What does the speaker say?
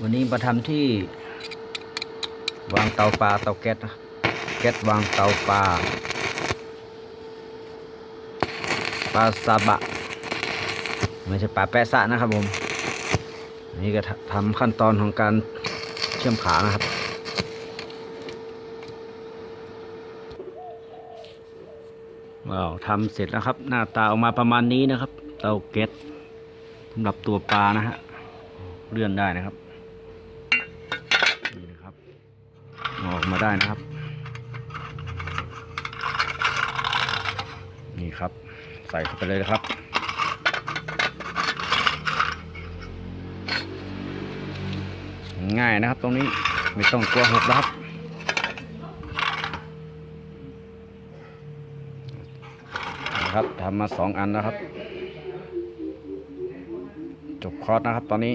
วันนี้มาทำที่ วางเตาปลาเตาแก๊สนะแก๊สวางเตาปลาปลาซาบะไม่ใช่ปลาแปะซะนะครับผมนนี่ก็ททำขั้นตอนของการเชื่อมขานะครับ ว้าวทำเสร็จแล้วครับ หน้าตาออกมาประมาณนี้นะครับ เตาแก๊สสำหรับตัวปลานะฮะเลื่อนได้นะครับนี่นะครับเอาออก มาได้นะครับ นี่ครับ ใส่เข้าไปเลยนะครับง่ายนะครับตรงนี้ไม่ต้องกลัวหกนะครับ นะครับทำมาสองอันนะครับ จบคอร์สนะครับตอนนี้